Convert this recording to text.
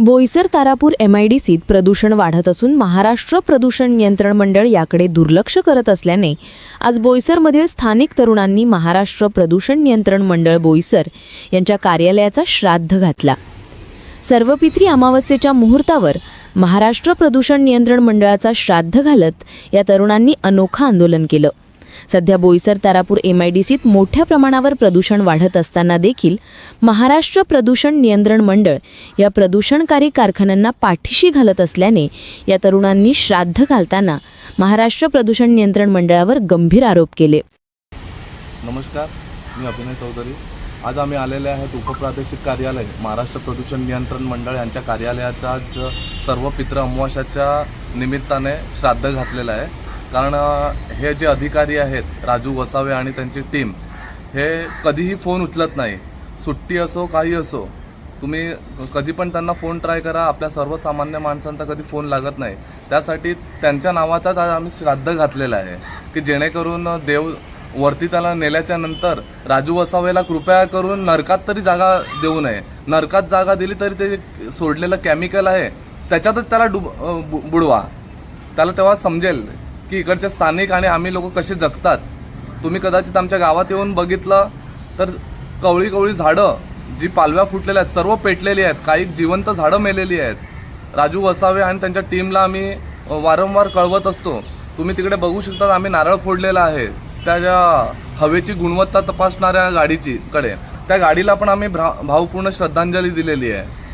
बोईसर तारापूर एमआयडीसीत प्रदूषण वाढत असून महाराष्ट्र प्रदूषण नियंत्रण मंडळ याकडे दुर्लक्ष करत असल्याने आज बोईसरमधील स्थानिक तरुणांनी महाराष्ट्र प्रदूषण नियंत्रण मंडळ बोईसर यांच्या कार्यालयाचा श्राद्ध घातला. सर्वपित्री अमावस्येच्या मुहूर्तावर महाराष्ट्र प्रदूषण नियंत्रण मंडळाचा श्राद्ध घालत या तरुणांनी अनोखं आंदोलन केलं. सध्या Boisar Tarapur M I D सीत मोठ्या प्रमाणावर प्रदूषण वाढत असताना देखील महाराष्ट्र प्रदूषण नियंत्रण मंडळ या प्रदूषणकारी कारखान्यांना पाठीशी घालत असल्याने या तरुणांनी श्राद्ध घालताना महाराष्ट्र प्रदूषण नियंत्रण मंडळावर गंभीर आरोप केले. नमस्कार मी अभिनय चौधरी. आज आम्ही आलेले आहेत उपप्रादेशिक कार्यालय महाराष्ट्र प्रदूषण नियंत्रण मंडळ यांच्या कार्यालयाचा आज सर्व पित्र अमावास्याच्या निमित्ताने श्राद्ध घातलेलं आहे. कारण हे जे अधिकारी आहेत राजू वसावे आणि त्यांची टीम हे कधीही फोन उचलत नाही. सुट्टी असो काही असो तुम्ही कधी पण त्यांना फोन ट्राय करा. आपल्या सर्वसामान्य माणसांचा कधी फोन लागत नाही. त्यासाठी त्यांच्या नावाचाच आज आम्ही श्राद्ध घातलेलं आहे की जेणेकरून देव वरती त्याला नेल्याच्या नंतर राजू वसावेला कृपया करून नरकात तरी जागा देऊ नये. नरकात जागा दिली तरी ते सोडलेलं केमिकल आहे. त्याच्यातच त्याला डुब बुडवा. त्याला तेव्हा समजेल. की इकडचे स्थानिक आणि आम्ही लोक कसे जगतात. तुम्ही कदाचित आमच्या गावात येऊन बघितलं तर कवळी कवळी झाडं जी पालव्या फुटलेल्या आहेत सर्व पेटलेली आहेत काही जिवंत झाडं मेलेली आहेत. राजू वसावे आणि त्यांच्या टीमला आम्ही वारंवार कळवत असतो. तुम्ही तिकडे बघू शकता आम्ही नारळ फोडलेला आहे. त्या ज्या हवेची गुणवत्ता तपासणाऱ्या गाडीची कडे त्या गाडीला पण आम्ही भ्रा भावपूर्ण श्रद्धांजली दिलेली आहे.